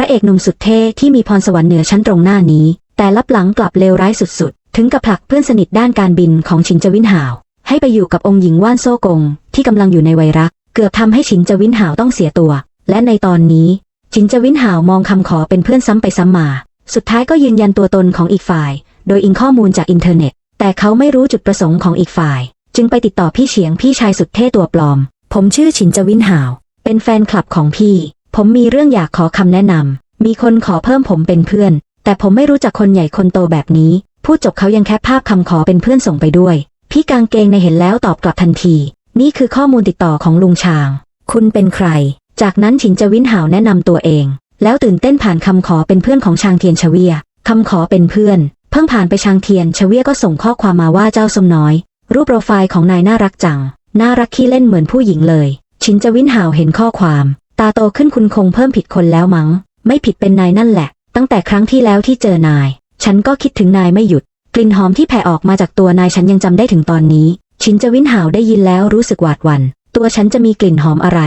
พระเอกหนุ่มสุดเท่ที่มีพรสวรรค์เหนือชั้นตรงหน้านี้ แต่ลับหลังกลับเลวร้ายสุดๆ ถึงกับผลักเพื่อนสนิทด้านการบินของชินจวินหาว ให้ไปอยู่กับองค์หญิงว่านโซ่กง ที่กำลังอยู่ในวัยรัก เกือบทำให้ชินจวินหาวต้องเสียตัว และในตอนนี้ชินจวินหาวมองคำขอเป็นเพื่อนซ้ำไปซ้ำมา สุดท้ายก็ยืนยันตัวตนของอีกฝ่าย โดยอิงข้อมูลจากอินเทอร์เน็ต แต่เขาไม่รู้จุดประสงค์ของอีกฝ่าย จึงไปติดต่อพี่เฉียงพี่ชายสุดเท่ตัวปลอม ผมชื่อฉินจวินหาว เป็นแฟนคลับของพี่ ผมมีเรื่องอยากขอคำแนะนำ มีคนขอเพิ่มผมเป็นเพื่อน แต่ผมไม่รู้จักคนใหญ่คนโตแบบนี้พูดจบเขายังแคปภาพคำขอเป็นเพื่อนส่งไปด้วย พี่กางเกงในเห็นแล้วตอบกลับทันที นี่คือข้อมูลติดต่อของลุงชาง คุณเป็นใคร จากนั้นฉินจวินหาวแนะนำตัวเอง แล้วตื่นเต้นผ่านคำขอเป็นเพื่อนของชางเทียนชเวียคำขอเป็นเพื่อน เพิ่งผ่านไปชางเทียนชเวียก็ส่งข้อความมาว่าเจ้าสมน้อย รูปโปรไฟล์ของนายน่ารักจัง น่ารักขี้เล่นเหมือนผู้หญิงเลย ชินจวินหาวเห็นข้อความ ตาโตขึ้นคุณคงเพิ่มผิดคนแล้วมั้ง ไม่ผิดเป็นนายนั่นแหละ ตั้งแต่ครั้งที่แล้วที่เจอนาย ฉันก็คิดถึงนายไม่หยุด กลิ่นหอมที่แผ่ออกมาจากตัวนายฉันยังจำได้ถึงตอนนี้ ชินจวินหาวได้ยินแล้วรู้สึกหวาดหวัน่น ตัวฉันจะมีกลิ่นหอมอะไร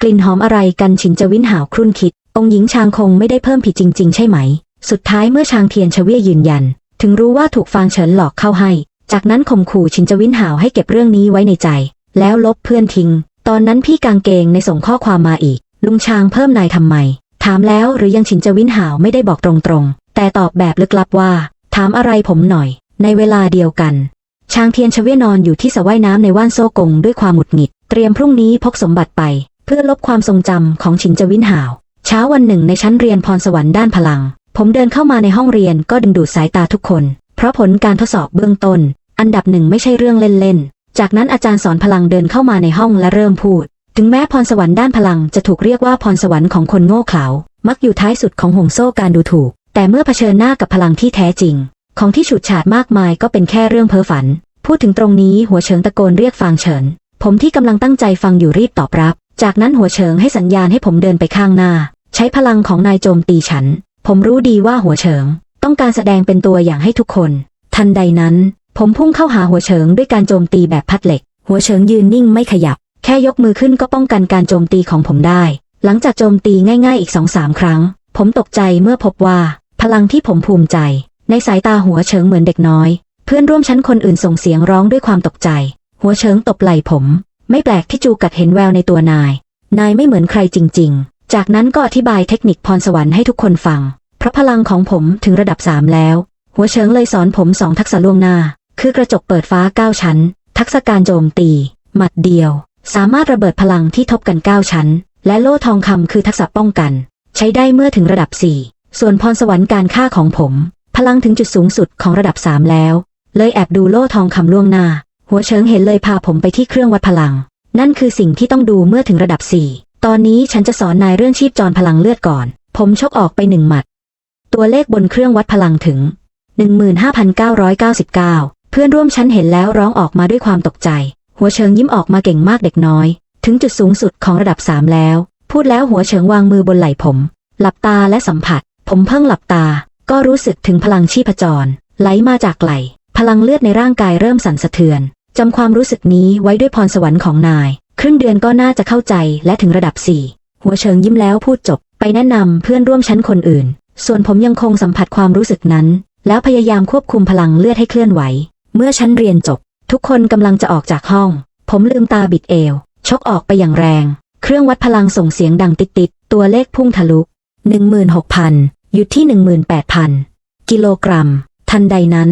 กลิ่นหอมอะไรกันชินจวินหาวครุ่นคิด องหญิงชางคงไม่ได้เพิ่มผิดจริง ๆ ใช่ไหม สุดท้ายเมื่อชางเทียนชเวียยืนยัน ถึงรู้ว่าถูกฟางเฉินหลอกเข้าให้ จากนั้นข่มขู่ชินจวินหาวให้เก็บเรื่องนี้ไว้ในใจ แล้วลบเพื่อนทิ้ง ตอนนั้นพี่กางเกงในส่งข้อความมาอีก ลุงชางเพิ่มนายทำไม ถามแล้วหรือยังชินจวินหาวไม่ได้บอกตรงๆ แต่ตอบแบบลึกลับว่า ถามอะไรผมหน่อย ในเวลาเดียวกันชางเทียนชเวนอนอยู่ที่สระว่ายน้ำในว่านโซกงด้วยความหงุดหงิด เตรียมพรุ่งนี้พกสมบัติไป เพื่อลบความทรงจำของชินจวินหาว เช้าวันหนึ่งในชั้นเรียนพรสวรรค์ด้านพลัง ผมเดินเข้ามาในห้องเรียนก็ดึงดูดสายตาทุกคน เพราะผลการทดสอบเบื้องต้น อันดับหนึ่งไม่ใช่เรื่องเล่นๆจากนั้นอาจารย์สอนพลังเดินเข้ามาในห้องและเริ่มพูด ถึงแม้พรสวรรค์ด้านพลังจะถูกเรียกว่าพรสวรรค์ของคนโง่เขลา มักอยู่ท้ายสุดของห่วงโซ่การดูถูก แต่เมื่อเผชิญหน้ากับพลังที่แท้จริง ของที่ฉูดฉาดมากมายก็เป็นแค่เรื่องเพ้อฝัน พูดถึงตรงนี้หัวเฉิงตะโกนเรียกฟางเฉิน ผมที่กำลังตั้งใจฟังอยู่รีบตอบรับ จากนั้นหัวเฉิงให้สัญญาณให้ผมเดินไปข้างหน้า ใช้พลังของนายโจมตีฉัน ผมรู้ดีว่าหัวเฉิง ต้องการแสดงเป็นตัวอย่างให้ทุกคน ทันใดนั้น ผมพุ่งเข้าหาหัวเฉิงด้วยการโจมตีแบบพัดเหล็ก หัวเฉิงยืนนิ่งไม่ขยับ แค่ยกมือขึ้นก็ป้องกันการโจมตีของผมได้ หลังจากโจมตีง่ายๆอีกสองสามครั้ง ผมตกใจเมื่อพบว่า พลังที่ผมภูมิใจ ในสายตาหัวเฉิงเหมือนเด็กน้อย เพื่อนร่วมชั้นคนอื่นส่งเสียงร้องด้วยความตกใจ หัวเฉิงตบไหล่ผม ไม่แปลกที่จูกัดเห็นแววในตัวนาย นายไม่เหมือนใครจริง ๆ จากนั้นก็อธิบายเทคนิคพรสวรรค์ให้ทุกคนฟัง เพราะพลังของผมถึงระดับสามแล้ว หัวเฉิงเลยสอนผมสองทักษะล่วงหน้า คือกระจกเปิดฟ้าเก้าชั้น ทักษะการโจมตี หมัดเดียว สามารถระเบิดพลังที่ทบกันเก้าชั้น และโล่ทองคำคือทักษะป้องกัน ใช้ได้เมื่อถึงระดับ 4 ส่วนพรสวรรค์การฆ่าของผม พลังถึงจุดสูงสุดของระดับ 3 แล้ว เลยแอบดูโล่ทองคำล่วงหน้า หัวเฉิงเห็นเลยพาผมไปที่เครื่องวัดพลัง นั่นคือสิ่งที่ต้องดูเมื่อถึงระดับ 4 ตอนนี้ฉันจะสอนนายเรื่องชีพจรพลังเลือดก่อน ผมชกออกไปหนึ่งหมัด ตัวเลขบนเครื่องวัดพลังถึง 15,999 เพื่อนร่วมชั้นเห็นแล้วร้องออกมาด้วยความตกใจ หัวเฉิงยิ้มออกมาเก่งมากเด็กน้อย ถึงจุดสูงสุดของระดับ3แล้ว พูดแล้วหัวเฉิงวางมือบนไหล่ผม หลับตาและสัมผัส ผมเพิ่งหลับตา ก็รู้สึกถึงพลังชีพจร ไหลมาจากไหล่พลังเลือดในร่างกายเริ่มสั่นสะเทือนจำความรู้สึกนี้ไว้ด้วยพรสวรรค์ของนาย ครึ่งเดือนก็น่าจะเข้าใจและถึงระดับ4หัวเฉิงยิ้มแล้วพูดจบ ไปแนะนำเพื่อนร่วมชั้นคนอื่น ส่วนผมยังคงสัมผัสความรู้สึกนั้น แล้วพยายามควบคุมพลังเลือดให้เคลื่อนไหว เมื่อชั้นเรียนจบ ทุกคนกำลังจะออกจากห้อง ผมลืมตาบิดเอว ชกออกไปอย่างแรง เครื่องวัดพลังส่งเสียงดังติดๆตัวเลขพุ่งทะลุ 16,000หยุดที่ 18,000 กิโลกรัม ทันใดนั้น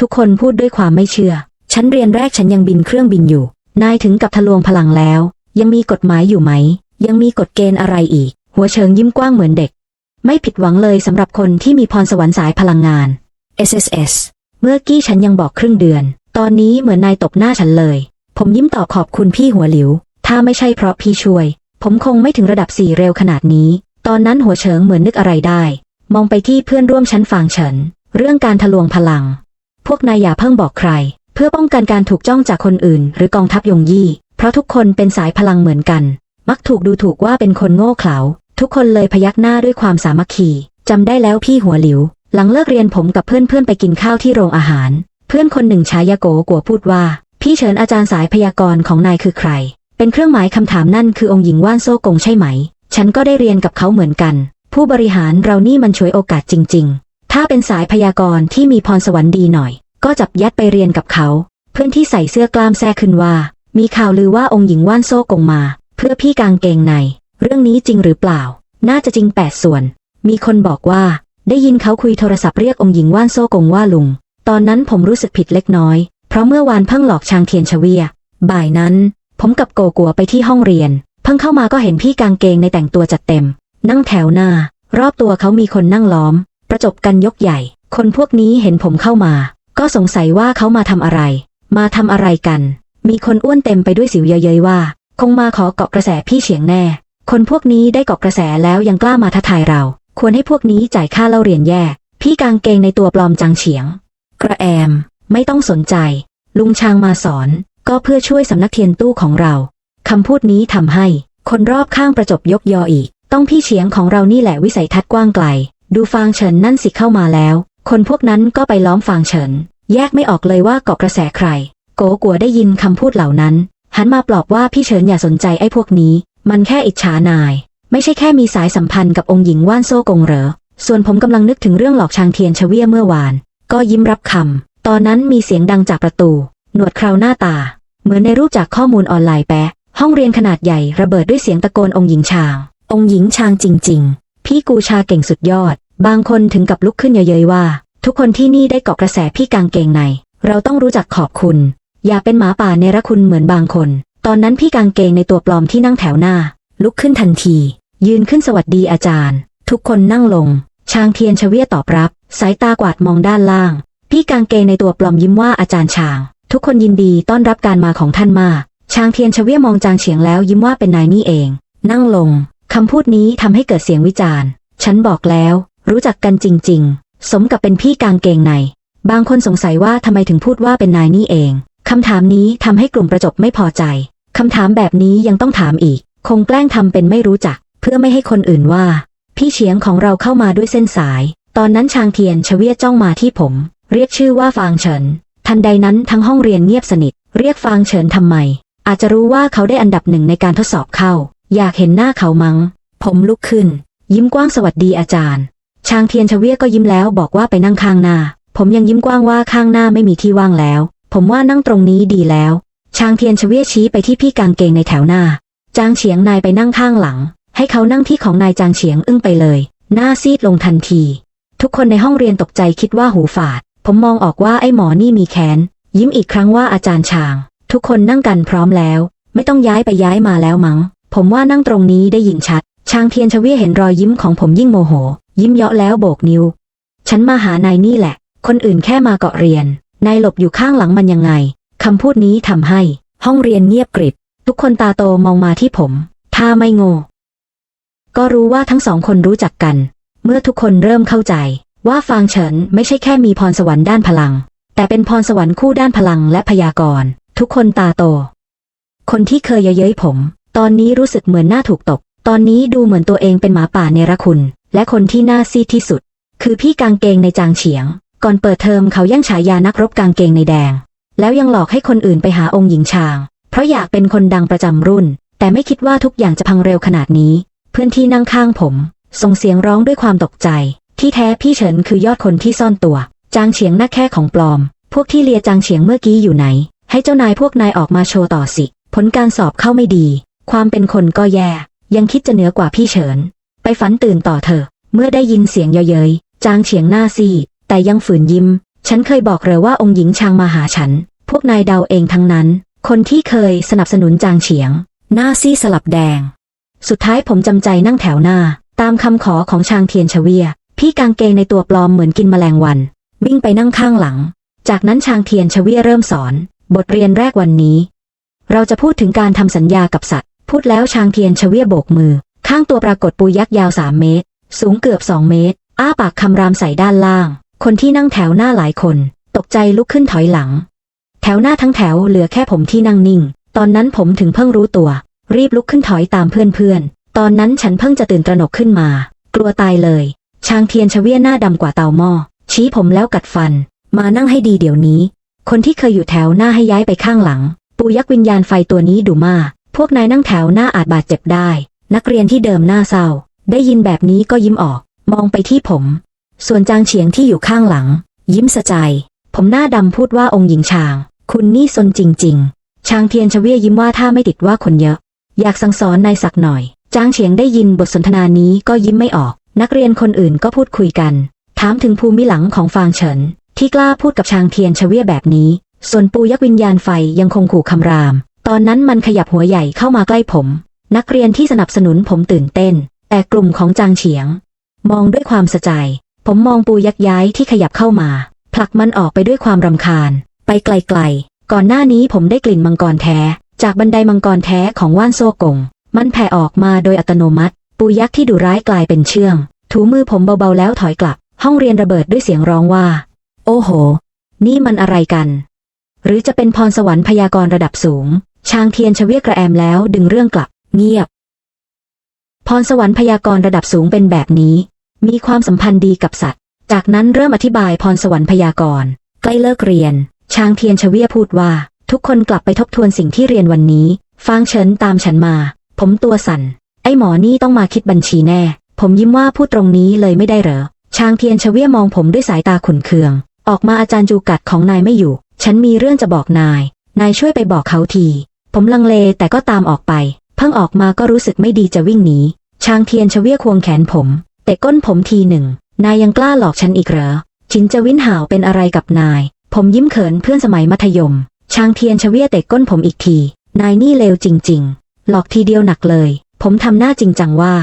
ทุกคนพูดด้วยความไม่เชื่อชั้นเรียนแรกฉันยังบินเครื่องบินอยู่ นายถึงกับทะลวงพลังแล้ว ยังมีกฎหมายอยู่ไหม ยังมีกฎเกณฑ์อะไรอีก หัวเชิงยิ้มกว้างเหมือนเด็ก ไม่ผิดหวังเลยสำหรับคนที่มีพรสวรรค์สายพลังงาน SSS เมื่อกี้ฉันยังบอกครึ่งเดือน ตอนนี้เหมือนนายตบหน้าฉันเลย ผมยิ้มตอบขอบคุณพี่หัวหลิว ถ้าไม่ใช่เพราะพี่ช่วย ผมคงไม่ถึงระดับสี่เร็วขนาดนี้ ตอนนั้นหัวเฉิงเหมือนนึกอะไรได้ มองไปที่เพื่อนร่วมชั้นฟางเฉิน เรื่องการทะลวงพลัง พวกนายอย่าเพิ่งบอกใคร เพื่อป้องกันการถูกจ้องจากคนอื่น หรือกองทัพยงยี่ เพราะทุกคนเป็นสายพลังเหมือนกัน มักถูกดูถูกว่าเป็นคนโง่เขลา ทุกคนเลยพยักหน้าด้วยความสามัคคีจำได้แล้วพี่หัวหลิว หลังเลิกเรียนผมกับเพื่อนๆไปกินข้าวที่โรงอาหาร เพื่อนคนหนึ่งชายาโกกัวพูดว่า พี่เฉินอาจารย์สายพยากรณ์ของนายคือใคร เป็นเครื่องหมายคำถามนั่นคือองค์หญิงว่านโซ่กงใช่ไหม ฉันก็ได้เรียนกับเขาเหมือนกัน ผู้บริหารเรานี่มันฉวยโอกาสจริง ๆ ถ้าเป็นสายพยากรณ์ที่มีพรสวรรค์ดีหน่อย ก็จับยัดไปเรียนกับเขา เพื่อนที่ใส่เสื้อกล้ามแท้ขึ้นว่า มีข่าวลือว่าองค์หญิงว่านโซ่กงมา เพื่อพี่กางเกงใน เรื่องนี้จริงหรือเปล่า น่าจะจริงแปดส่วน มีคนบอกว่า ได้ยินเขาคุยโทรศัพท์เรียกองค์หญิงว่านโซ่กงว่าลุง ตอนนั้นผมรู้สึกผิดเล็กน้อย เพราะเมื่อวานเพิ่งหลอกชางเทียนชเวีย บ่ายนั้น ผมกับโกกัวไปที่ห้องเรียน เพิ่งเข้ามาก็เห็นพี่กางเกงในแต่งตัวจัดเต็ม นั่งแถวหน้า รอบตัวเขามีคนนั่งล้อม ประจบกันยกใหญ่ คนพวกนี้เห็นผมเข้ามา ก็สงสัยว่าเขามาทำอะไร มาทำอะไรกัน มีคนอ้วนเต็มไปด้วยสิวเย้ยๆว่า คงมาขอเกาะกระแสพี่เฉียงแน่ คนพวกนี้ได้เกาะกระแสแล้วยังกล้ามาท้าทายเรา ควรให้พวกนี้จ่ายค่าเล่าเรียนแย่ พี่กางเกงในตัวปลอมจังเฉียง กระแอม ไม่ต้องสนใจ ลุงชางมาสอน ก็เพื่อช่วยสำนักเทียนตู้ของเราคำพูดนี้ทำให้ คนรอบข้างประจบยกยออีก ต้องพี่เฉียงของเรานี่แหละวิสัยทัศน์กว้างไกล ดูฟางเฉินนั่นสิเข้ามาแล้ว คนพวกนั้นก็ไปล้อมฟางเฉิน แยกไม่ออกเลยว่าเกาะกระแสใคร โกกัวได้ยินคำพูดเหล่านั้น หันมาปลอบว่าพี่เฉินอย่าสนใจไอ้พวกนี้ มันแค่อิจฉานาย ไม่ใช่แค่มีสายสัมพันธ์กับองค์หญิงว่านโซ่กงเหรอ ส่วนผมกำลังนึกถึงเรื่องหลอกชางเทียนชเวียเมื่อวาน ก็ยิ้มรับคำ ตอนนั้นมีเสียงดังจากประตู หนวดเคราวหน้าตา เหมือนในรูปจากข้อมูลออนไลน์แปะ ห้องเรียนขนาดใหญ่ระเบิดด้วยเสียงตะโกนองค์หญิงชาง องค์หญิงชางจริง ๆ พี่กูชาเก่งสุดยอด บางคนถึงกับลุกขึ้นเยยๆว่า ทุกคนที่นี่ได้เกาะกระแสพี่กางเกงใน เราต้องรู้จักขอบคุณ อย่าเป็นหมาป่าเนรคุณเหมือนบางคน ตอนนั้นพี่กางเกงในตัวปลอมที่นั่งแถวหน้า ลุกขึ้นทันที ยืนขึ้นสวัสดีอาจารย์ ทุกคนนั่งลง ชางเทียนชเวียตอบรับ สายตากวาดมองด้านล่าง พี่กางเกงในตัวปลอมยิ้มว่าอาจารย์ชาง ทุกคนยินดีต้อนรับการมาของท่านมากชางเทียนชเวียมองจางเฉียงแล้วยิ้มว่าเป็นนายนี่เอง นั่งลงคำพูดนี้ทำให้เกิดเสียงวิจารณ์ ฉันบอกแล้ว รู้จักกันจริง ๆ สมกับเป็นพี่กางเกงใน บางคนสงสัยว่าทำไมถึงพูดว่าเป็นนายนี่เองคำถามนี้ทำให้กลุ่มประจบไม่พอใจคำถามแบบนี้ยังต้องถามอีก คงแกล้งทำเป็นไม่รู้จัก เพื่อไม่ให้คนอื่นว่า พี่เฉียงของเราเข้ามาด้วยเส้นสาย ตอนนั้นชางเทียนชเวียจ้องมาที่ผม เรียกชื่อว่าฟางเฉิน ทันใดนั้นทั้งห้องเรียนเงียบสนิท เรียกฟางเฉินทำไม อาจจะรู้ว่าเขาได้อันดับหนึ่งในการทดสอบเข้า อยากเห็นหน้าเขามัง้ง ผมลุกขึ้น ยิ้มกว้างสวัสดีอาจารย์ ชางเทียนชเวียก็ยิ้มแล้วบอกว่าไปนั่งข้างหน้า ผมยังยิ้มกว้างว่าข้างหน้าไม่มีที่ว่างแล้ว ผมว่านั่งตรงนี้ดีแล้ว ชางเทียนชเวียชี้ไปที่พี่กางเกงในแถวหน้า จางเฉียงนายไปนั่งข้างหลัง ให้เขานั่งที่ของนายจางเฉียงอึ้งไปเลย หน้าซีดลงทันที ทุกคนในห้องเรียนตกใจคิดว่าหูฝาด ผมมองออกว่าไอ้หมอนี่มีแขนยิ้มอีกครั้งว่าอาจารย์ชาง ทุกคนนั่งกันพร้อมแล้ว ไม่ต้องย้ายไปย้ายมาแล้วมั้ง ผมว่านั่งตรงนี้ได้ยินชัดชางเทียนชเวียเห็นรอยยิ้มของผมยิ่งโมโห ยิ้มเยาะแล้วโบกนิ้ว ฉันมาหานายนี่แหละ คนอื่นแค่มาเกาะเรียน นายหลบอยู่ข้างหลังมันยังไงคำพูดนี้ทำให้ ห้องเรียนเงียบกริบ ทุกคนตาโตมองมาที่ผม ถ้าไม่โง่ ก็รู้ว่าทั้งสองคนรู้จักกัน เมื่อทุกคนเริ่มเข้าใจ ว่าฟางเฉินไม่ใช่แค่มีพรสวรรค์ด้านพลัง แต่เป็นพรสวรรค์คู่ด้านพลังและพยากรณ์ทุกคนตาโต คนที่เคยเย้ยผม ตอนนี้รู้สึกเหมือนหน้าถูกตก ตอนนี้ดูเหมือนตัวเองเป็นหมาป่าเนรคุณ และคนที่น่าซีดที่สุด คือพี่กางเกงในจางเฉียง ก่อนเปิดเทอมเขาย่างฉายานักรบกางเกงในแดง แล้วยังหลอกให้คนอื่นไปหาองค์หญิงชาง เพราะอยากเป็นคนดังประจำรุ่น แต่ไม่คิดว่าทุกอย่างจะพังเร็วขนาดนี้ เพื่อนที่นั่งข้างผม ส่งเสียงร้องด้วยความตกใจ ที่แท้พี่เฉินคือยอดคนที่ซ่อนตัว จางเฉียงหน้าแค่ของปลอม พวกที่เลียจางเฉียงเมื่อกี้อยู่ไหน ให้เจ้านายพวกนายออกมาโชว์ต่อสิ ผลการสอบเข้าไม่ดี ความเป็นคนก็แย่ ยังคิดจะเหนือกว่าพี่เฉิน ไปฝันตื่นต่อเถอะเมื่อได้ยินเสียงเย้ยๆ จางเฉียงหน้าซีแต่ยังฝืนยิ้ม ฉันเคยบอกเลยว่าองค์หญิงชางมาหาฉัน พวกนายเดาเองทั้งนั้น คนที่เคยสนับสนุนจางเฉียง หน้าซีสลับแดง สุดท้ายผมจำใจนั่งแถวหน้า ตามคำขอของชางเทียนชเวีย พี่กางเกงในตัวปลอมเหมือนกินแมลงวัน วิ่งไปนั่งข้างหลัง จากนั้นชางเทียนชเวียเริ่มสอน บทเรียนแรกวันนี้ เราจะพูดถึงการทำสัญญากับสัตว์ พูดแล้วชางเทียนชเวียโบกมือ ข้างตัวปรากฏปูยักษ์ยาวสามเมตร สูงเกือบสองเมตร อ้าปากคำรามใส่ด้านล่าง คนที่นั่งแถวหน้าหลายคน ตกใจลุกขึ้นถอยหลัง แถวหน้าทั้งแถวเหลือแค่ผมที่นั่งนิ่ง ตอนนั้นผมถึงเพิ่งรู้ตัว รีบลุกขึ้นถอยตามเพื่อนๆ ตอนนั้นฉันเพิ่งจะตื่นตระหนกขึ้นมา กลัวตายเลยชางเทียนชเวียหน้าดำกว่าเตาหม้อ ชี้ผมแล้วกัดฟัน มานั่งให้ดีเดี๋ยวนี้ คนที่เคยอยู่แถวหน้าให้ย้ายไปข้างหลัง ปูยักษ์วิญญาณไฟตัวนี้ดุมา พวกนายนั่งแถวหน้าอาจบาดเจ็บได้ นักเรียนที่เดิมหน้าเศร้า ได้ยินแบบนี้ก็ยิ้มออก มองไปที่ผม ส่วนจางเฉียงที่อยู่ข้างหลัง ยิ้มสะใจ ผมหน้าดำพูดว่าองค์หญิงชาง คุณนี่ซนจริง ๆชางเทียนชเวียยิ้มว่าถ้าไม่ติดว่าคนเยอะ อยากสั่งสอนนายสักหน่อย จางเฉียงได้ยินบทสนทนานี้ก็ยิ้มไม่ออก นักเรียนคนอื่นก็พูดคุยกัน ถามถึงภูมิหลังของฟางเฉิน ที่กล้าพูดกับชางเทียนชเวียแบบนี้ ส่วนปูยักษ์วิญญาณไฟยังคงขู่คำราม ตอนนั้นมันขยับหัวใหญ่เข้ามาใกล้ผม นักเรียนที่สนับสนุนผมตื่นเต้น แต่กลุ่มของจางเฉียง มองด้วยความสะใจ ผมมองปูยักษ์ย้ายที่ขยับเข้ามาผลักมันออกไปด้วยความรำคาญ ไปไกลๆ ก่อนหน้านี้ผมได้กลิ่นมังกรแท้ จากบันไดมังกรแท้ของว่านโซกง มันแผ่ออกมาโดยอัตโนมัติ ปูยักษ์ที่ดุร้ายกลายเป็นเชื่อง ถูมือผมเบาๆแล้วถอยกลับ ห้องเรียนระเบิดด้วยเสียงร้องว่า โอ้โห นี่มันอะไรกัน หรือจะเป็นพรสวรรค์พยากรณ์ระดับสูงชางเทียนชเวียกระแอมแล้วดึงเรื่องกลับ เงียบ พรสวรรค์พยากรณ์ระดับสูงเป็นแบบนี้ มีความสัมพันธ์ดีกับสัตว์ จากนั้นเริ่มอธิบายพรสวรรค์พยากรณ์ใกล้เลิกเรียนชางเทียนชเวียพูดว่า ทุกคนกลับไปทบทวนสิ่งที่เรียนวันนี้ ฟางเฉินตามฉันมา ผมตัวสั่น ไอ้หมอนี่ต้องมาคิดบัญชีแน่ ผมยิ้มว่าพูดตรงนี้เลยไม่ได้เหรอชางเทียนชเวียมองผมด้วยสายตาขุนเคือง ออกมาอาจารย์จูกัดของนายไม่อยู่ ฉันมีเรื่องจะบอกนาย นายช่วยไปบอกเขาที ผมลังเลแต่ก็ตามออกไป เพิ่งออกมาก็รู้สึกไม่ดีจะวิ่งหนีชางเทียนชเวียควงแขนผมเตะก้นผมทีหนึ่ง นายยังกล้าหลอกฉันอีกเหรอ ชินจะวินห่าวเป็นอะไรกับนาย ผมยิ้มเขินเพื่อนสมัยมัธยม ชางเทียนชเวียเตะก้นผมอีกที นายนี่เลวจริง ๆ หลอกทีเดียวหนักเลย ผมทำหน้าจริงจังว่า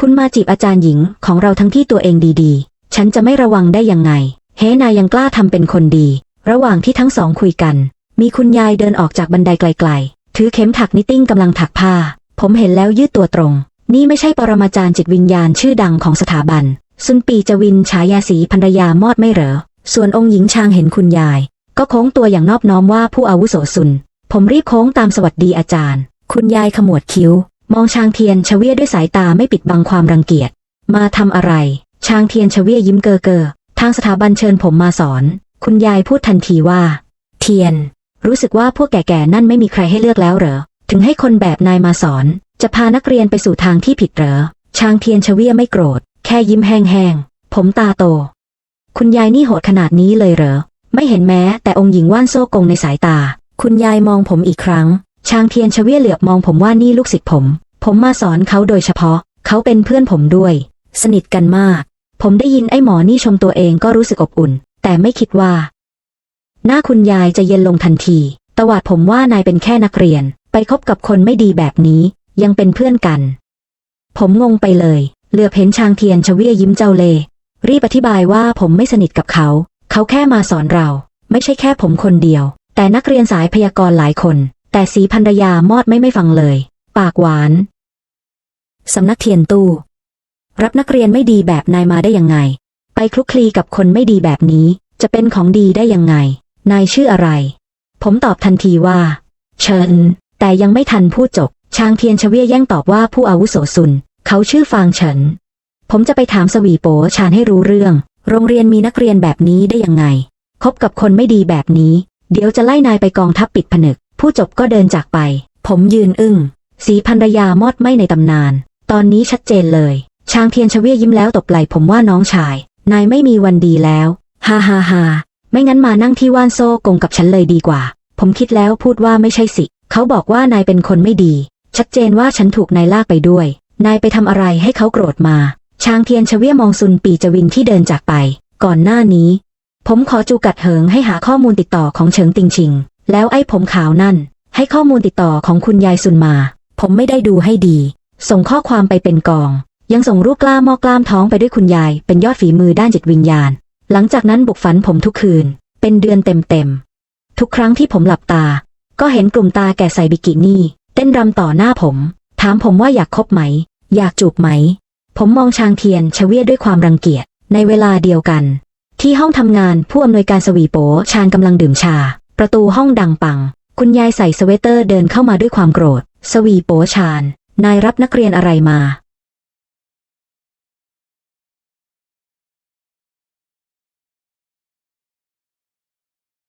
คุณมาจีบอาจารย์หญิงของเราทั้งที่ตัวเองดีๆ ฉันจะไม่ระวังได้ยังไง เฮ้นายยังกล้าทำเป็นคนดี ระหว่างที่ทั้งสองคุยกัน มีคุณยายเดินออกจากบันไดไกล ๆ ถือเข็มถักนิตติ้งกำลังถักผ้า ผมเห็นแล้วยืดตัวตรง นี่ไม่ใช่ปรมาจารย์จิตวิญญาณชื่อดังของสถาบันซุนปีจวินฉายาสีภรรยามอดไม่เหรอ ส่วนองค์หญิงชางเห็นคุณยาย ก็โค้งตัวอย่างนอบน้อมว่าผู้อาวุโสซุน ผมรีบโค้งตามสวัสดีอาจารย์ คุณยายขมวดคิ้ว มองชางเทียนชเวียด้วยสายตาไม่ปิดบังความรังเกียจ มาทำอะไร ชางเทียนชเวียยิ้มเกอเกอทางสถาบันเชิญผมมาสอน คุณยายพูดทันทีว่า เทียน รู้สึกว่าพวกแก่ๆนั่นไม่มีใครให้เลือกแล้วเหรอ ถึงให้คนแบบนายมาสอน จะพานักเรียนไปสู่ทางที่ผิดเหรอ ชางเทียนชเวียไม่โกรธ แค่ยิ้มแห้งๆ ผมตาโต คุณยายนี่โหดขนาดนี้เลยเหรอ ไม่เห็นแม้แต่องค์หญิงว่านโซ่กงในสายตา คุณยายมองผมอีกครั้งชางเทียนชเวียเหลือบมองผมว่านี่ลูกศิษย์ผม ผมมาสอนเขาโดยเฉพาะ เขาเป็นเพื่อนผมด้วย สนิทกันมาก ผมได้ยินไอ้หมอนี่ชมตัวเองก็รู้สึกอบอุ่น แต่ไม่คิดว่า หน้าคุณยายจะเย็นลงทันทีตวาดผมว่านายเป็นแค่นักเรียน ไปคบกับคนไม่ดีแบบนี้ ยังเป็นเพื่อนกัน ผมงงไปเลย เหลือบเห็นชางเทียนชเวียยิ้มเจ้าเลรีบอธิบายว่าผมไม่สนิทกับเขา เขาแค่มาสอนเรา ไม่ใช่แค่ผมคนเดียว แต่นักเรียนสายพยากรณ์หลายคน แต่สีภรรยามอดไม่ไม่ฟังเลย ปากหวานสำนักเทียนตู้ รับนักเรียนไม่ดีแบบนายมาได้ยังไง ไปคลุกคลีกับคนไม่ดีแบบนี้ จะเป็นของดีได้ยังไง นายชื่ออะไร ผมตอบทันทีว่า เชิญ แต่ยังไม่ทันพูดจบชางเทียนชเวียแย่งตอบว่าผู้อาวุโสซุน เขาชื่อฟางเฉิน ผมจะไปถามสวีโปชานให้รู้เรื่อง โรงเรียนมีนักเรียนแบบนี้ได้ยังไง คบกับคนไม่ดีแบบนี้ เดี๋ยวจะไล่นายไปกองทัพปิดผนึก ผู้จบก็เดินจากไป ผมยืนอึ้ง สีภรรยามอดไม่ในตำนาน ตอนนี้ชัดเจนเลยชางเทียนชเวียยิ้มแล้วตบไหล่ผมว่าน้องชาย นายไม่มีวันดีแล้วฮ่าฮ่าฮ่าไม่งั้นมานั่งที่ว่านโซ่กงกับฉันเลยดีกว่า ผมคิดแล้วพูดว่าไม่ใช่สิ เขาบอกว่านายเป็นคนไม่ดี ชัดเจนว่าฉันถูกนายลากไปด้วย นายไปทำอะไรให้เขาโกรธมา ชางเทียนชเวียมองซุนปีจวินที่เดินจากไป ก่อนหน้านี้ ผมขอจูกัดเหิงให้หาข้อมูลติดต่อของเฉิงติงชิง แล้วไอ้ผมขาวนั่น ให้ข้อมูลติดต่อของคุณยายซุนมา ผมไม่ได้ดูให้ดี ส่งข้อความไปเป็นกอง ยังส่งรูปกล้ามมอกล้ามท้องไปด้วยคุณยาย เป็นยอดฝีมือด้านจิตวิญญาณ หลังจากนั้นบุกฝันผมทุกคืน เป็นเดือนเต็มๆทุกครั้งที่ผมหลับตา ก็เห็นกลุ่มตาแก่ใส่บิกินี่เต้นรำต่อหน้าผม ถามผมว่าอยากคบไหม อยากจูบไหม ผมมองชางเทียนชเวียด้วยความรังเกียจ ในเวลาเดียวกัน ที่ห้องทำงานผู้อำนวยการสวีโปชานกำลังดื่มชา ประตูห้องดังปัง คุณยายใส่สเวตเตอร์เดินเข้ามาด้วยความโกรธ สวีโปชาน นายรับนักเรียนอะไรมา